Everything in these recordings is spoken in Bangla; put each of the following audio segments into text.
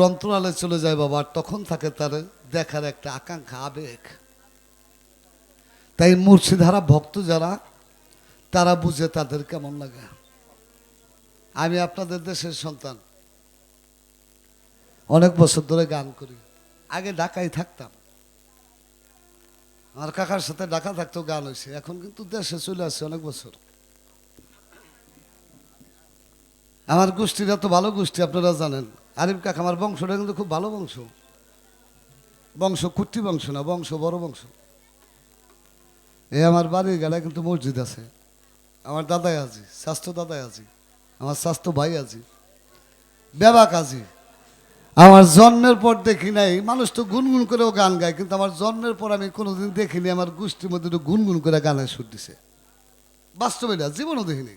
অন্তরালে চলে যায় বাবা তখন থাকে তার দেখার একটা আকাঙ্ক্ষা, আবেগ। তাই মুর্শিদারা ভক্ত যারা, তারা বুঝে তাদের কেমন লাগে। আমি আপনাদের দেশের সন্তান। অনেক বছর ধরে গান করি। আগে ঢাকায় থাকতাম। আমার কাকার সাথে ঢাকা থাকতো, গান হয়েছে এখন কিন্তু দেশে চলে আসছে অনেক বছর। আমার গোষ্ঠীরা তো ভালো গোষ্ঠী আপনারা জানেন। আরিফ কাকা, আমার বংশটা কিন্তু খুব ভালো বংশ। বংশ কুট্টি বংশ না, বংশ বড় বংশ। এ আমার বাড়ির গাড়ায় কিন্তু মসজিদ আছে। আমার দাদাই আজি, স্বাস্থ্য দাদাই আজি, আমার স্বাস্থ্য ভাই আজি, বেবাক আজি। আমার জন্মের পর দেখি নাই, মানুষ তো গুনগুন করেও গান গায়, কিন্তু আমার জন্মের পর আমি কোনোদিন দেখিনি, আমার গোষ্ঠীর মধ্যে গুনগুন করে গানের সুর দিছে। বাস্তবে না, জীবনও দেখিনি।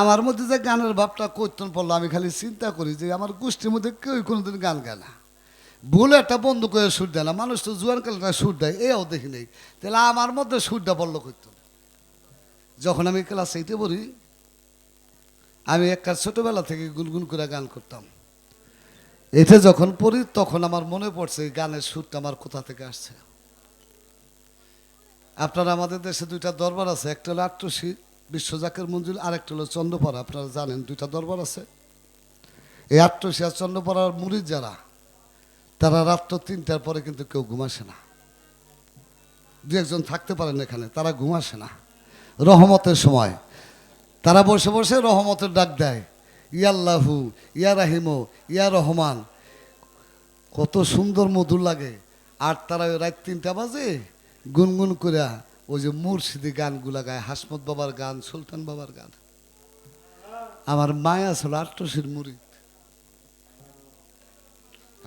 আমার মধ্যে যে গানের ভাবটা কীর্তন পড়ল, আমি খালি চিন্তা করি যে আমার গোষ্ঠীর মধ্যে কেউ কোনোদিন গান গায় না। ভুল একটা বন্ধু করে সুর দেয় না, মানুষ তো জুয়ার কালটা সুর দেয়, এও দেখি নেই। তাহলে আমার মধ্যে সুরটা পড়ল কীর্তন যখন আমি ক্লাস এইটে পড়ি, আমি একটা ছোটবেলা থেকে গুনগুন করে গান করতাম। এটা যখন পড়ি, তখন আমার মনে পড়ছে গানের সুরটা আমার কোথা থেকে আসছে। আপনারা আমাদের দেশে দুইটা দরবার আছে, একটা হলো আট্টসী বিশ্বজাকের মঞ্জুর আরেকটা হলো চন্দ্রপাড়া, আপনারা জানেন, দুইটা দরবার আছে। এই আট্টসী আর চন্দ্রপাড়ার মুড়ির যারা, তারা রাত্র তিনটার পরে কিন্তু কেউ ঘুমাসে না। দু একজন থাকতে পারেন এখানে, তারা ঘুমাসে না। রহমতের সময়, তারা বসে বসে রহমতের ডাক দেয়। ইয়াল্লাহু ইয়া রাহিমো, ইয়া রহমান, কত সুন্দর মধুর লাগে। আর তারা ওই রাত তিনটা বাজে, গুনগুন করে ওই যে মুর্শিদি গানগুলা গায়, হাসমত বাবার গান, সুলতান বাবার গান। আমার মায়া ছিল আট্টসির মুড়ি।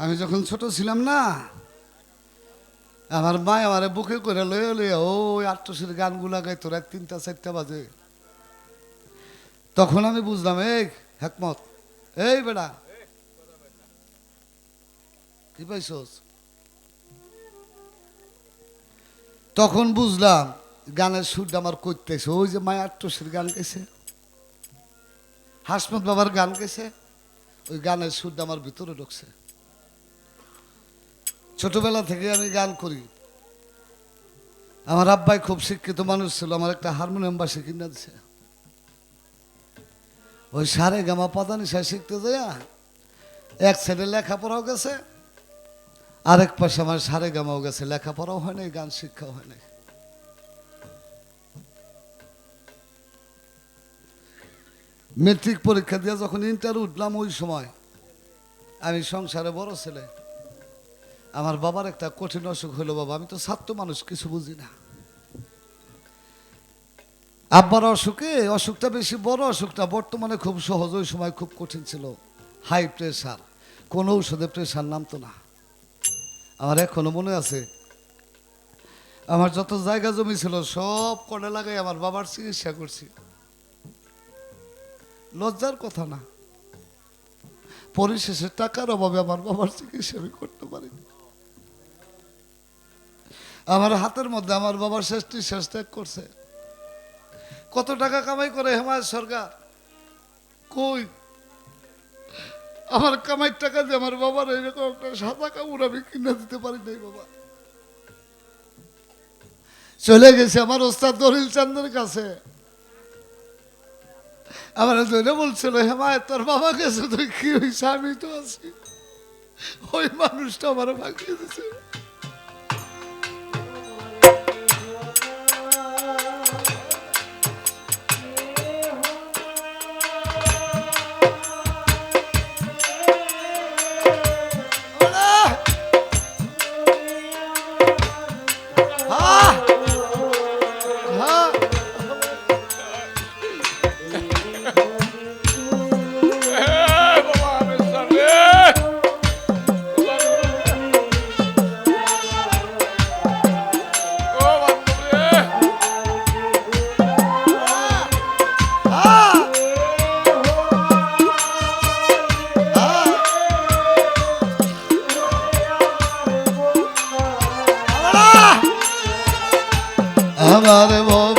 আমি যখন ছোট ছিলাম না, আমার মা আমার বুকে করে লয়ে লয়ে ও আট্টসির গানগুলা গাইতো রাত তিনটা, চারটা বাজে। তখন আমি বুঝলাম, এই হেকমত, এই বেটা, কি পাইছস? তখন বুঝলাম, গানের সুরটা আমার করতেছে। ওই যে মায়া আট্টসির গান গেছে। হাসমত বাবার গান গেছে। ওই গানের সুরটা আমার ভিতরে ঢুকছে। ছোটবেলা থেকে আমি গান করি। আমার আব্বাই খুব শিক্ষিত মানুষ ছিল, আমার একটা হারমোনিয়াম বাসে কিনে দিছে। ওই সারে গামা পাতানি সাই শিখতে যায় এক সাইডে লেখাপড়াও গেছে। আরেক পাশে আমার সারে গামাও গেছে, লেখাপড়াও হয় নাই, গান শিক্ষাও হয় নাই। মেট্রিক পরীক্ষা দিয়ে যখন ইন্টার উঠলাম ওই সময়, আমি সংসারে বড় ছেলে। আমার বাবার একটা কঠিন অসুখ হলো বাবা, আমি তো ছাত্র মানুষ, কিছু বুঝি না। আব্বার অসুখে অসুখটা বেশি, বড় অসুখটা বর্তমানে খুব সহজ, ওই সময় খুব কঠিন ছিল। হাই প্রেশার কোনো ঔষধে প্রেশার নামতো না। আমার এখনও মনে আছে। আমার যত জায়গা জমি ছিল, সব কনে লাগাই আমার বাবার চিকিৎসা করছি। লজ্জার কথা না। পরিশেষে টাকার অভাবে আমার বাবার চিকিৎসা আমি করতে পারিনি। আমার হাতের মধ্যে আমার বাবার শেষটি শেষ ত্যাগ করছে। কত টাকা কামাই করে হেমায় সরকার? কই আমার কামাই টাকা দিয়ে আমার বাবার এরকম একটা সাদা কাপড় আমি কিনে দিতে পারি নাই বাবা। চলে গেছে আমার ওস্তাদ দরিল চান্দের কাছে। আমার ধরে বলছিল হেমায়ত তোর বাবা গেছে, তুই কি হয়েছে আমি তো আছি। ওই মানুষটা আমার ভাগিয়ে দিছে। Jehovah.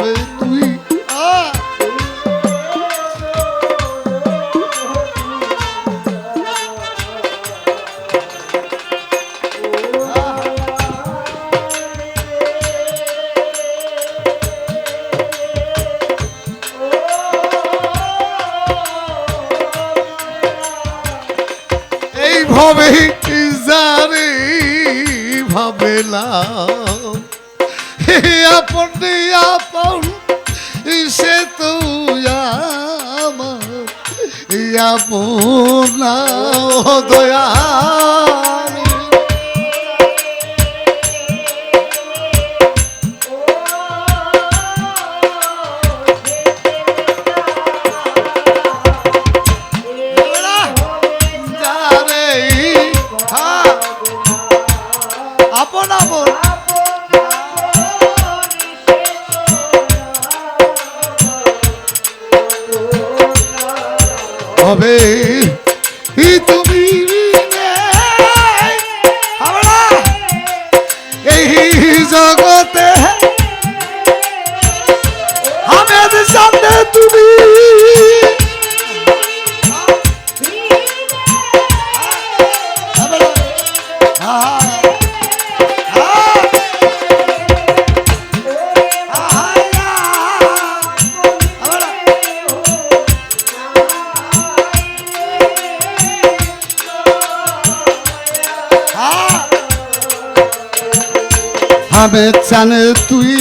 চানে তুই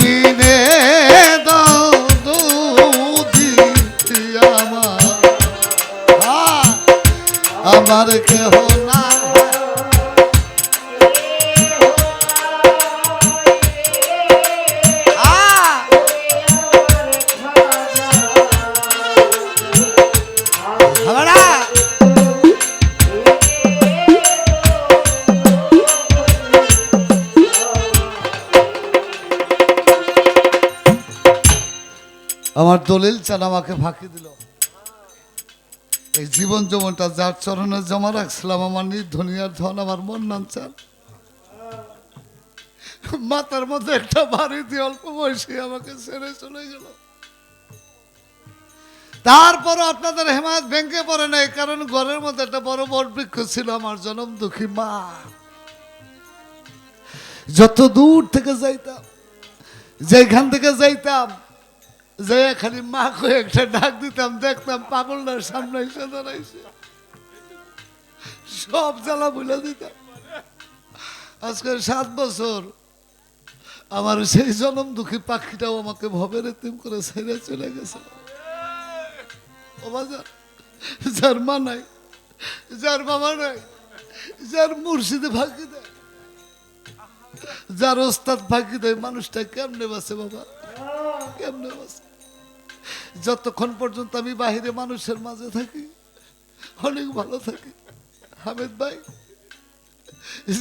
বিনে আমার। কেহ না আমরা দলিল চান আমাকে ফাঁকি দিল। এই জীবন যৌবনটা যার চরণে জমা রাখছিলাম, আমার নির্ধনিয়ার ধন আমার মন নাম চান মাথার মধ্যে একটা বাড়ি দিয়ে অল্প বয়সে আমাকে ছেড়ে চলে গেল। তারপর আপনাদের হেমায়ত ভেঙে পড়ে নাই, কারণ ঘরের মধ্যে একটা বড় বট বৃক্ষ ছিল আমার জনম দুঃখী মা। যত দূর থেকে যাইতাম, যেখান থেকে যাইতাম যে খালি মা কয়ে একটা ডাক দিতাম, দেখতাম পাগলটার সামনে এসে দাঁড়াইছে। সব জ্বালা বুঝে দিতাম। আজকে সাত বছর আমার সেই জনম দুঃখী পাখিটাও আমাকে ভবের এতিম করে ছেড়ে চলে গেছে। যার মা নাই, যার বাবা নাই, যার মুর্শিদে ফাঁকি দেয় যার ওস্তাদ ফাঁকি দেয় মানুষটা কেমনে বাসে বাবা? কেমনে বাসে যতক্ষণ পর্যন্ত আমি বাহিরে মানুষের মাঝে থাকি, অনেক ভালো থাকি। হামেদ ভাই,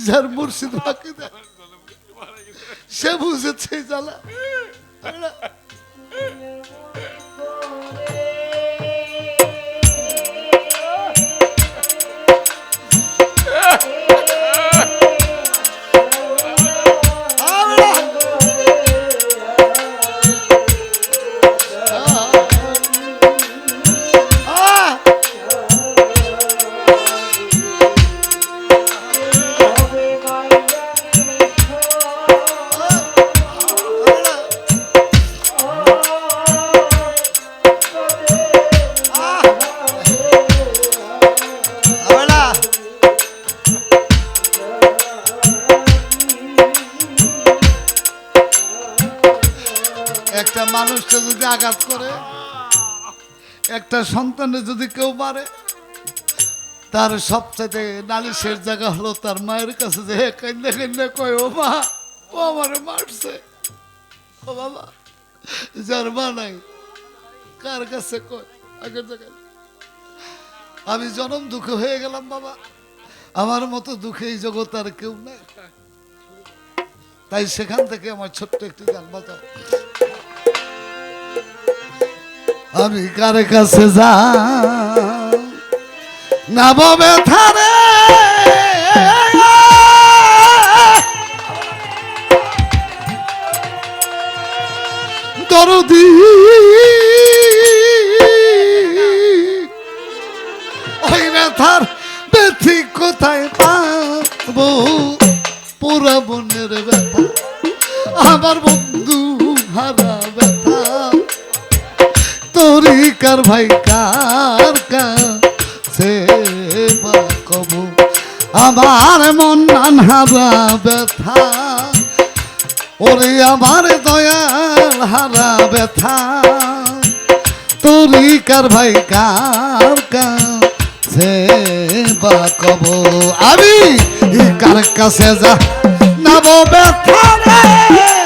যার মুর্শিদ দেয়, সে বুঝেছে জ্বালা। একটা মানুষকে যদি আঘাত করে, একটা সন্তানে যদি কেউ মারে, তার সবচাইতে নালিশের জায়গা হলো তার মায়ের কাছে যে কান্দে কান্দে কয়, ও মা, ও আমার মারছে। ও বাবা, যার মা নাই, কার কাছে কয়? আগের জায়গায়। আমি জনম দুঃখ হয়ে গেলাম বাবা। আমার মতো দুঃখে এই জগৎ আর কেউ নেই। তাই সেখান থেকে আমার ছোট্ট একটি গান বাজাও আমি কার কাছে যা না ববে থারে। দরদি। ওই ব্যথার ব্যথি কোথায় পাবো? পুরা বনের ব্যথা। আমার বন্ধু হারা তরিকার ভাই, কার কাছে কব আমার মন হারা ব্যথা, ওরে আমার দয়াল হারা ব্যথা। তোরি কার ভাই, কার কাছে বা কব আমি কার কাছে যা নাব ব্যথা রে।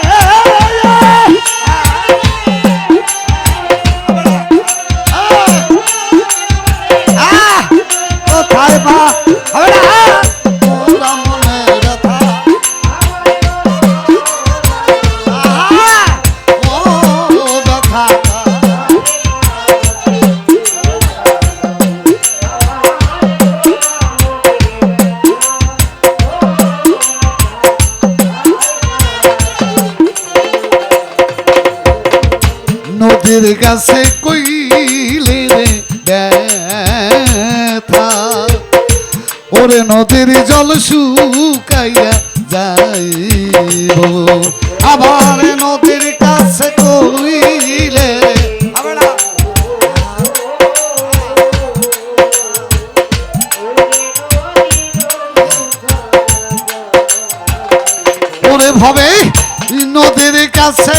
নদীর কাছে কইলে ওরে নদীর জল শুকাইয়া যাইব। আবার নদীর কাছে কইলে ওরে ভাবে, নদীর কাছে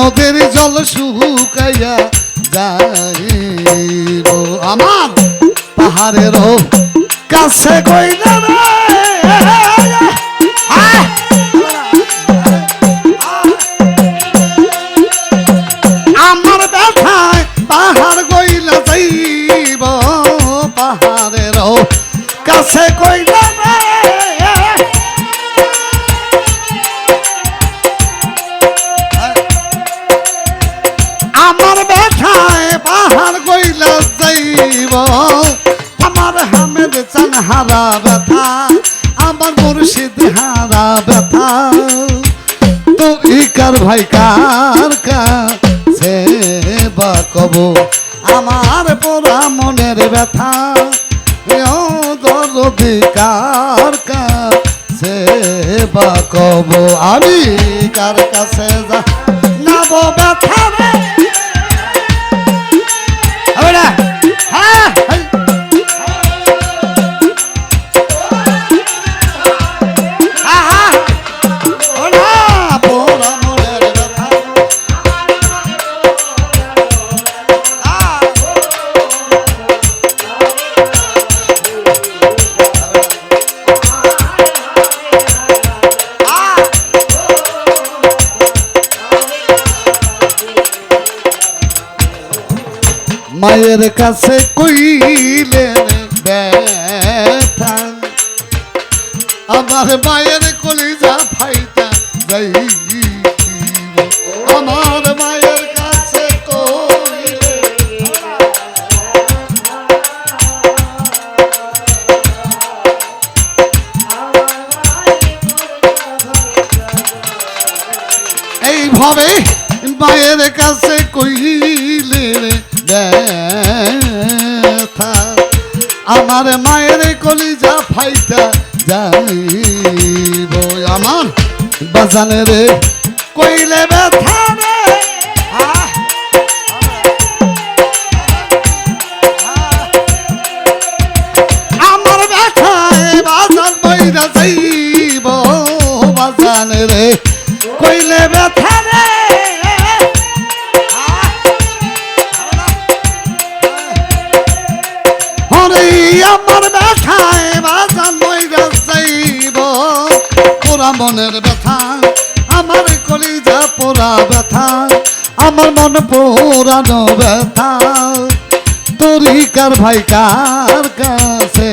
নদীর জল শুকাইয়া যাইব। আমার পাহাড়েরও কাছে কইলে আমার পোড়া মনের ব্যথা। ও দরদি কার কাছে বা কব আমি? কার কাছে যা নাব ব্যথা রে। মায়ের কাছে কইলেন ব্যথা আমার মায়ের কলিজা ফাইটা যাইব। বাজানে রে কইলে ব্যথা ব্যথা তরিকার ভাই কার কাছে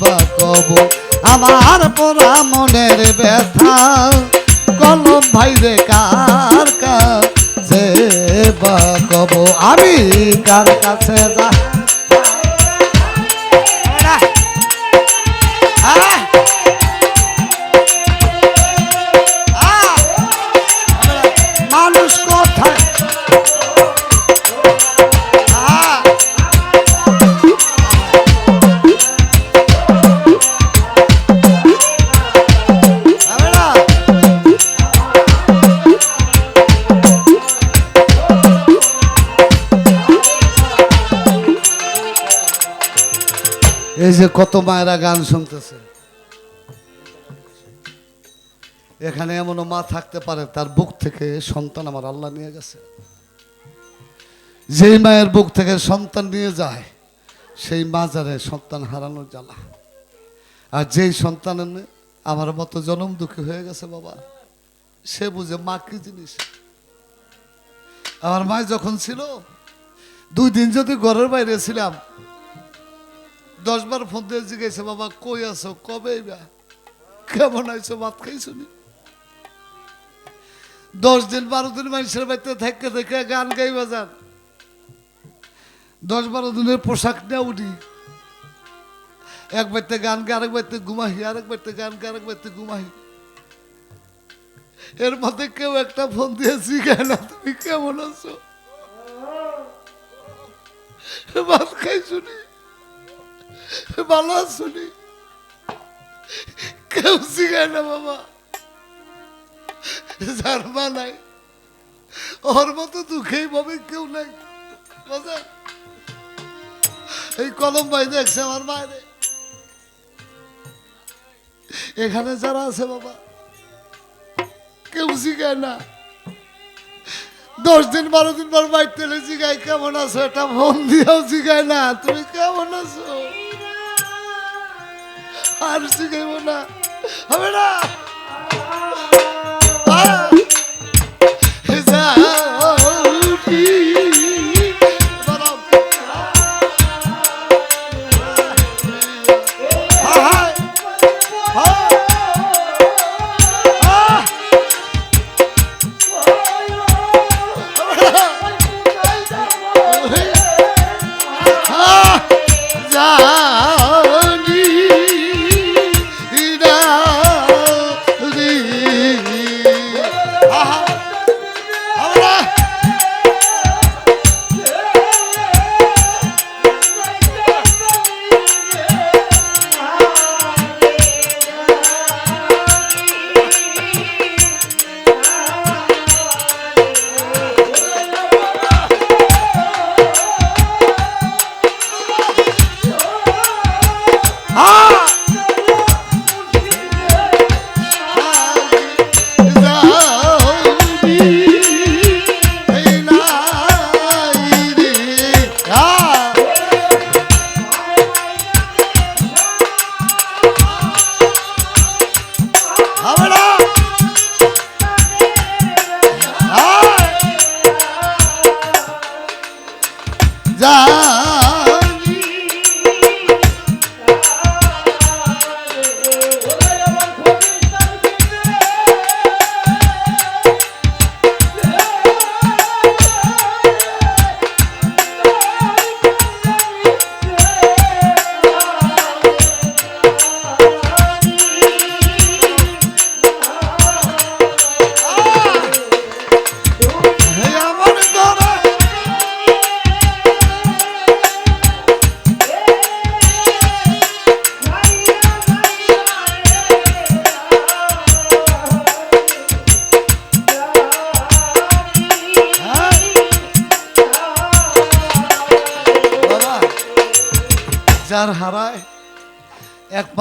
বা কব আমার পোড়া মনের ব্যথা, কলম ভাই রে কার কাছে বা কব আমি কার কাছে যা এই যে কত মায়েরা গান শুনতেছে। এখানে এমনও মা থাকতে পারে, তার বুক থেকে সন্তান আমার আল্লাহ নিয়ে গেছে। যেই মায়ের বুক থেকে সন্তান নিয়ে যায়, সেই মা জানে সন্তান হারানোর জ্বালা। আর যেই সন্তান আমার মতো জনম দুঃখী হয়ে গেছে বাবা, সে বুঝে মা কি জিনিস। আমার মা যখন ছিল, দুই দিন যদি ঘরের বাইরে ছিলাম দশ বার ফোন দিয়ে জিজ্ঞেসে, বাবা, কই আছো? কবে কেমন আইছো ভাত খাইছো নি? দশ দিন, বারো দিন মানুষের বাড়িতে থেকে থেকে গান গাই বাজান দশ বারো দিনের পোশাক নিয়ে উঠি এক বাড়িতে গান গে আরেক বাড়িতে ঘুমাহি আরেক বাড়িতে গান গে আরেক বাড়িতে ঘুমাহি এর মধ্যে কেউ একটা ফোন দিয়ে জিজ্ঞাসা না তুমি কেমন আছো? ভাত খাইছো নি? ভালো আছো নি? কেউ জিজ্ঞাসা না বাবা। যার মা নাই, ওর মতো দুঃখেই ভাবে কেউ নাই। বুঝলেন? এই কলম ভাই দেখছে আমার মায়ের। এখানে যারা আছে বাবা, কেউ জিগায় না। দশ দিন বারো দিন পর বাইর তেলে জিগায়, কেমন আছো? এটা ফোন দিয়েও জিগায় না। তুমি কেমন আছো? আর শিখাইব না। হবে না?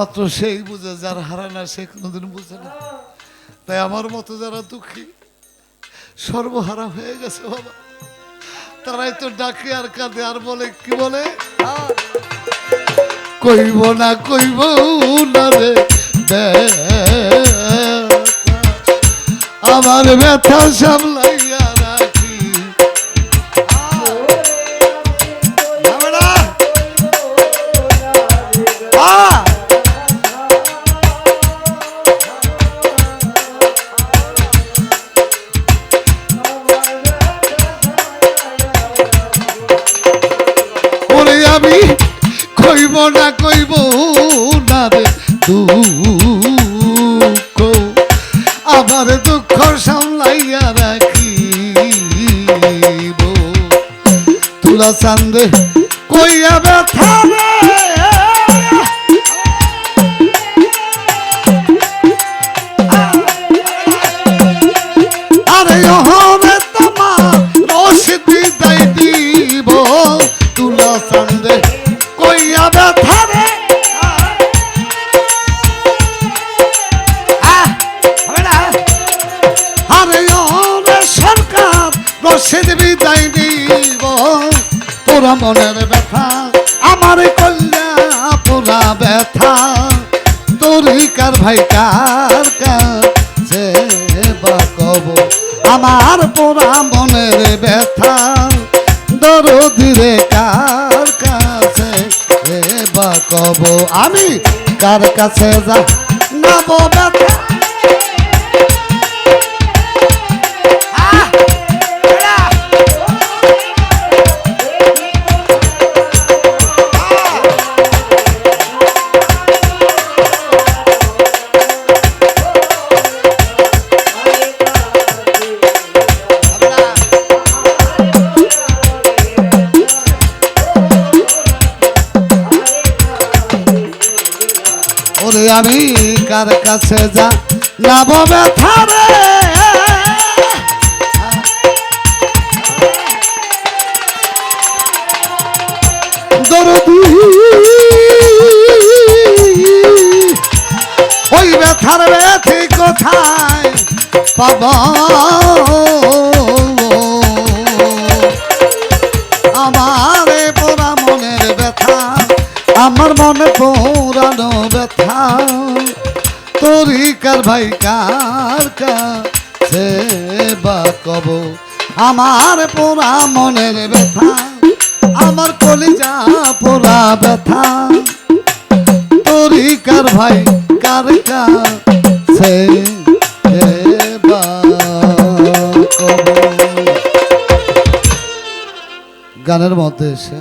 একমাত্র সেই বুঝে, যার হারায় না সে কোনোদিন বুঝে না। তাই আমার মতো যারা দুঃখী, সর্বহারা হয়ে গেছে বাবা। তারাই তো ডাকে আর কাঁদে, আর বলে, কি বলে? কইব না কইব না রে। আমার ব্যথা সামলাইয়া আমি কার কাছে যা নাব কাছে যা। নাব ব্যথা রে। ওই ব্যথার ব্যথি কোথায় পাবা? আমারে পোড়া মনের ব্যথা, আমার মনে পোড়ানো ব্যথা। তরিকার ভাই কার কাছে বা কব? আমার পোড়া মনের ব্যথা, আমার কলিজা পোড়া ব্যথা। তরিকার ভাই কার কাছে গানের মধ্যে এসে